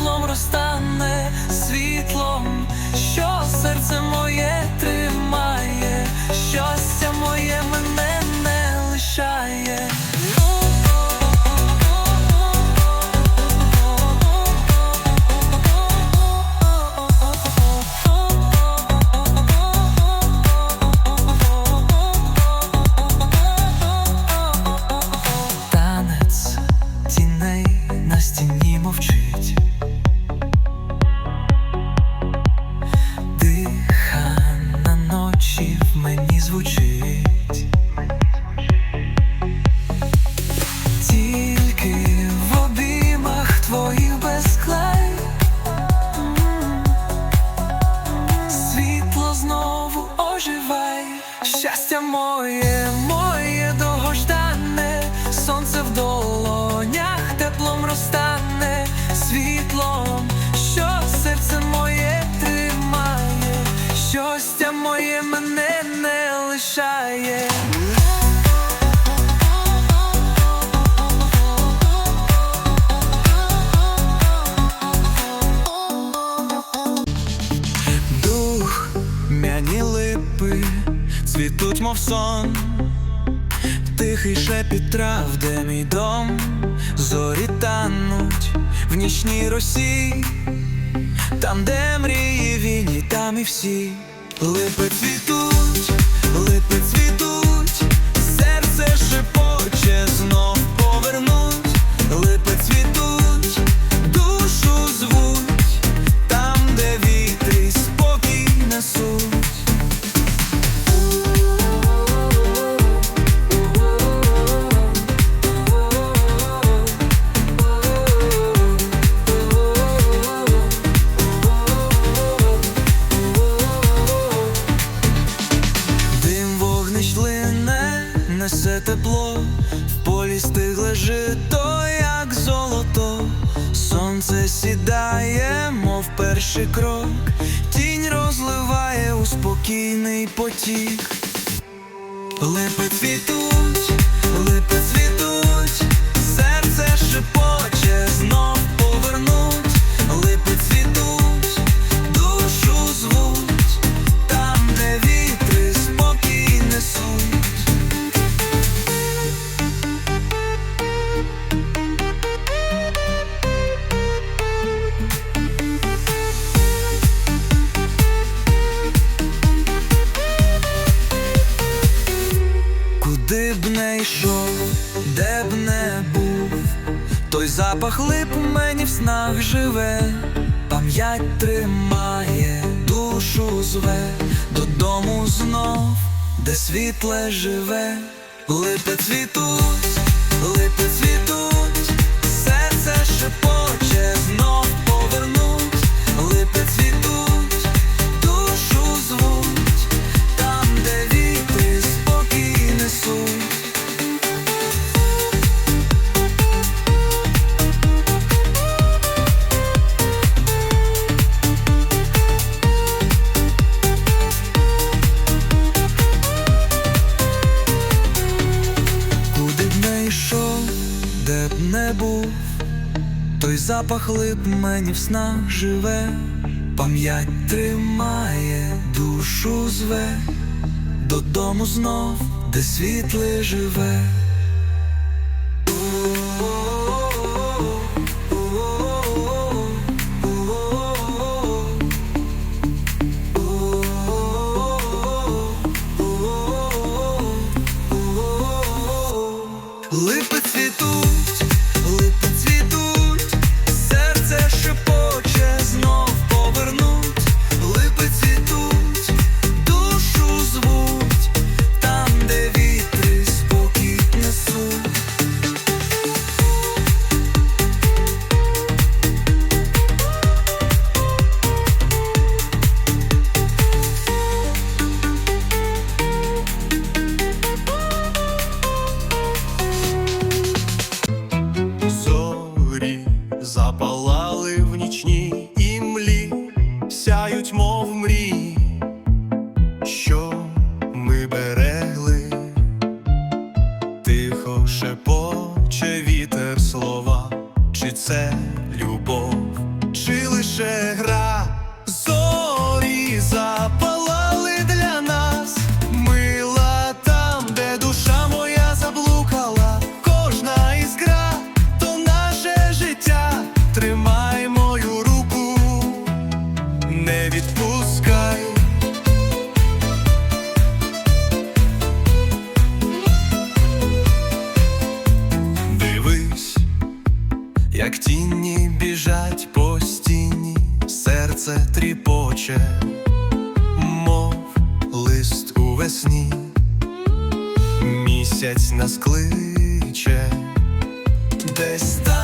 теплом розтане світлом, що серце моє ти. щастя моє мене не лишає. Дух м'яні липи, цвітуть, мов сон. Тихий шепіт трав, де мій дом, зорі тануть в нічній росі. Там, де мрії вільні, там і всі липи цвітуть, липи цвітуть. глиб у мені в снах живе, пам'ять тримає, душу зве, додому знов, де світле живе, липи цвітуть, липи цвітуть, серце шепоче запах лип мені в снах живе, пам'ять тримає, душу зве, додому знов, де світле живе. плаче, мов лист у весні, місяць нас кличе, десь там.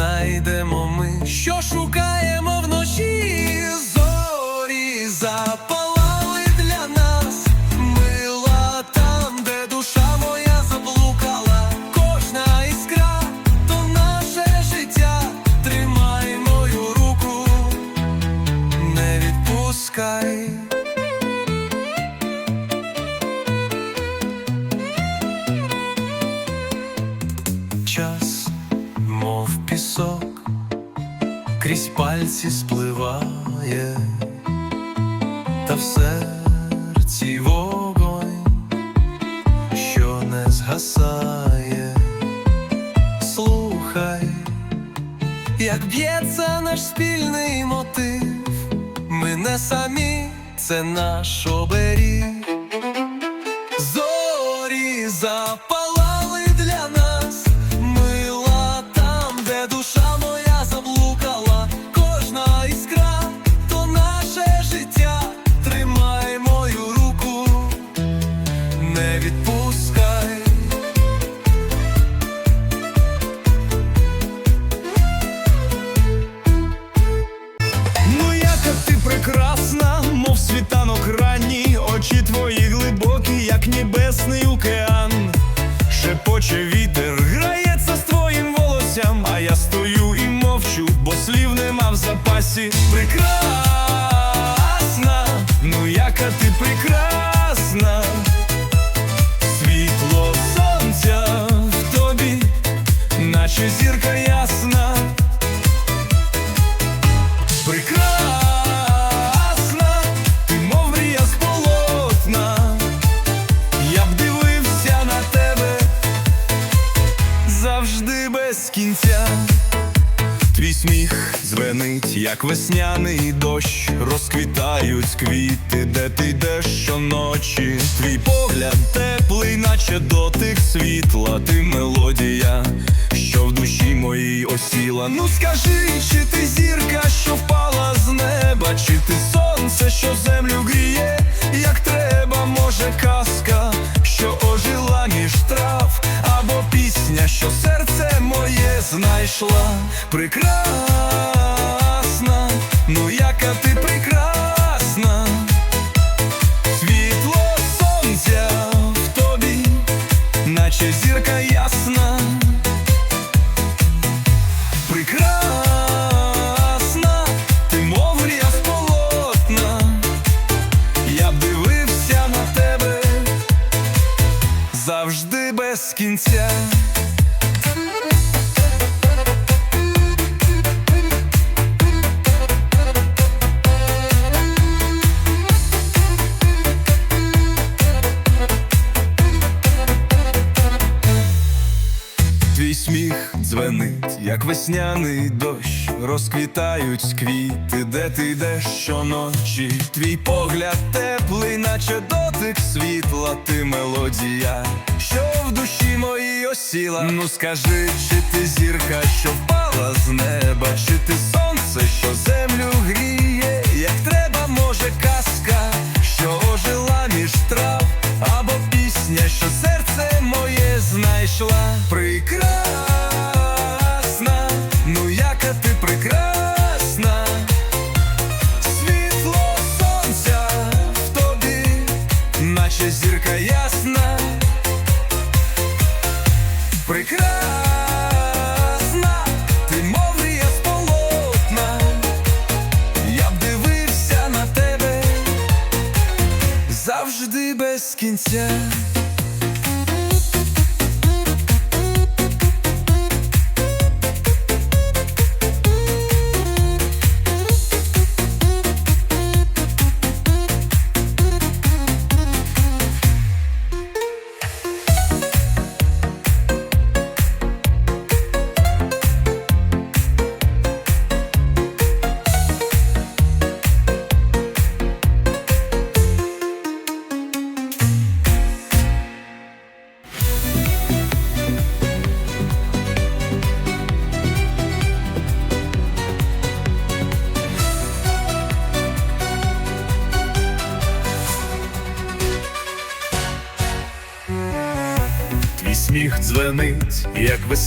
знайдемо ми, що шукаємо. самі, це наш оберіг. весняний дощ, розквітають квіти, де ти йдеш щоночі, твій погляд теплий, наче до. Палають квіти, де ти йдеш щоночі Твій погляд теплий, наче дотик світла, ти мелодія, що в душі моїй осіла. Ну скажи, чи ти зірка, що впала з неба?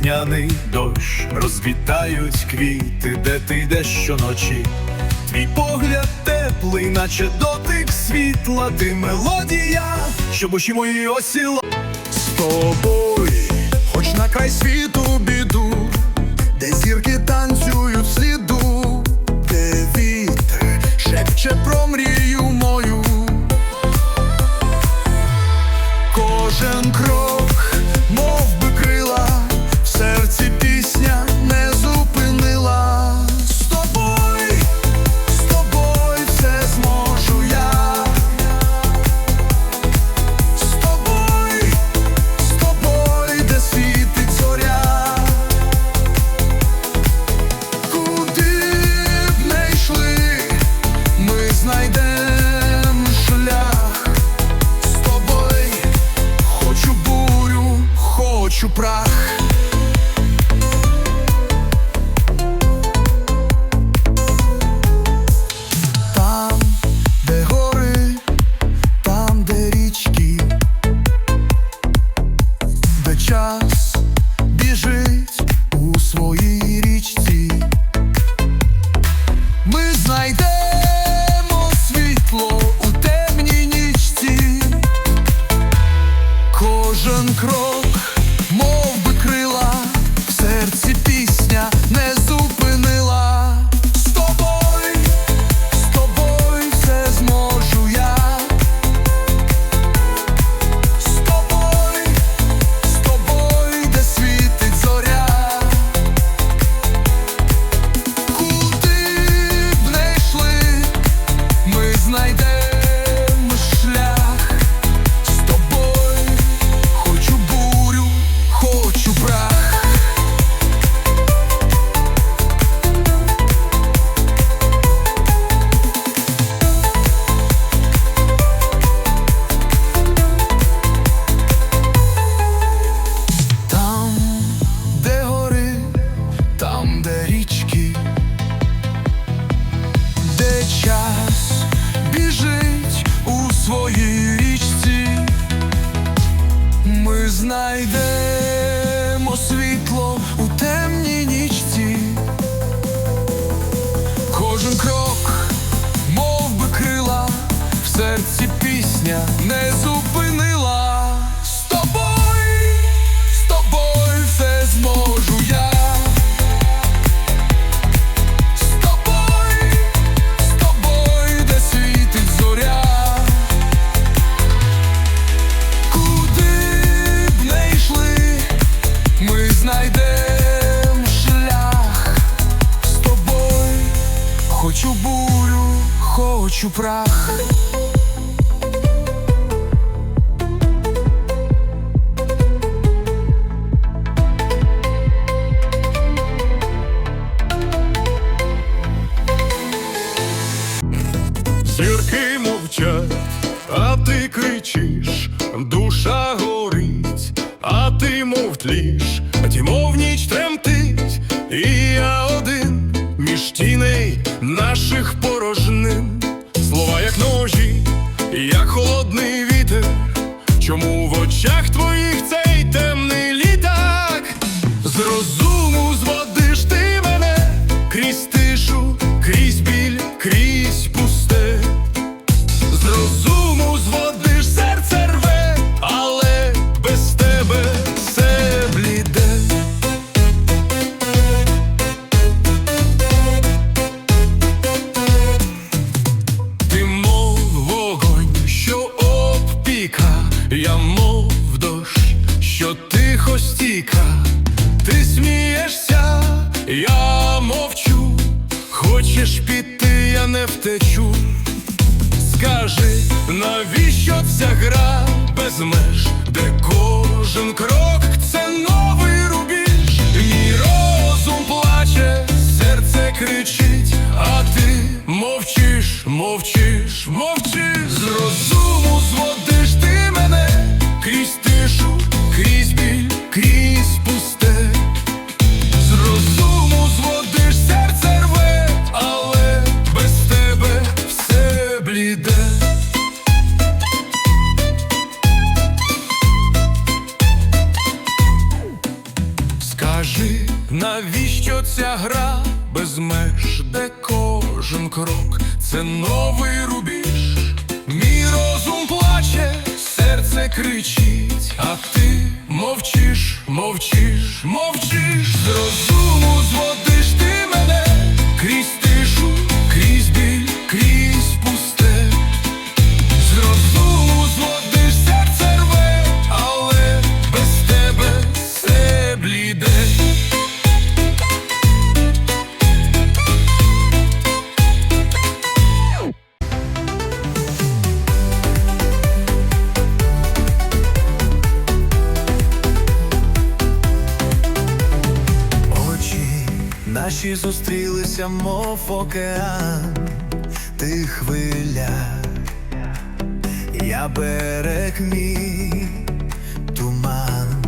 весняний дощ, розвітають квіти, де ти йдеш щоночі. Твій погляд теплий, наче дотик світла, ти мелодія, щоб очі мої осіла з тобою, хоч на край світу біду, де зірки танцюють сліду, де вітер шепче про мрію. Хочу бурю, хочу прах. ця гра без меж, де кожен крок, це новий рубіж, мій розум плаче, серце кричить, а ти мовчиш, мовчиш, мовчиш, з розуму з води. Наші зустрілися, мов океан, ти хвиля, я берег мій туман,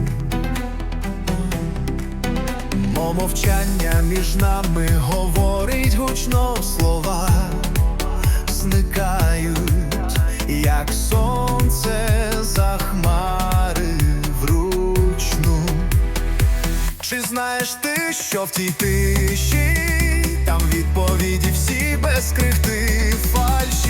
Мо мовчання між нами говорить гучно слова, зникають, як сонце за хмари вручну. Чи знаєш що в тій тиші, там відповіді всі без крихти фальш.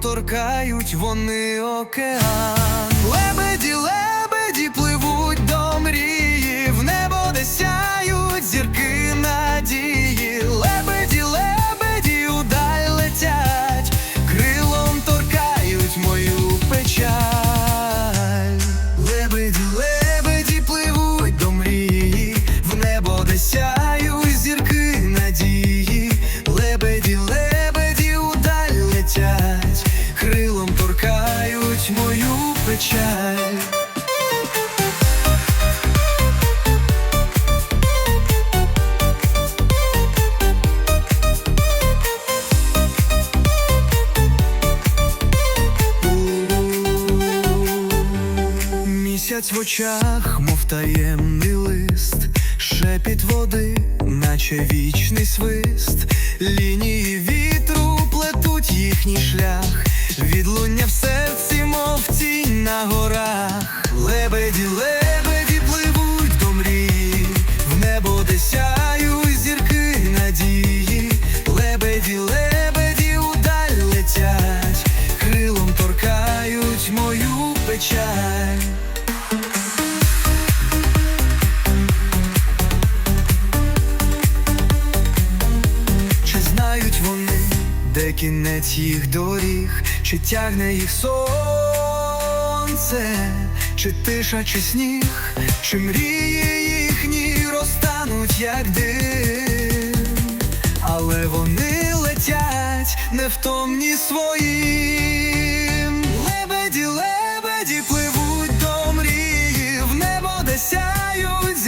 Торкають вони океан. Очах, мов таємний їх доріг, чи тягне їх сонце, чи тиша, чи сніг, чи мрії їхні розтануть, як дим, але вони летять невтомні своїм. Лебеді, лебеді пливуть до мрії, в небо де сяють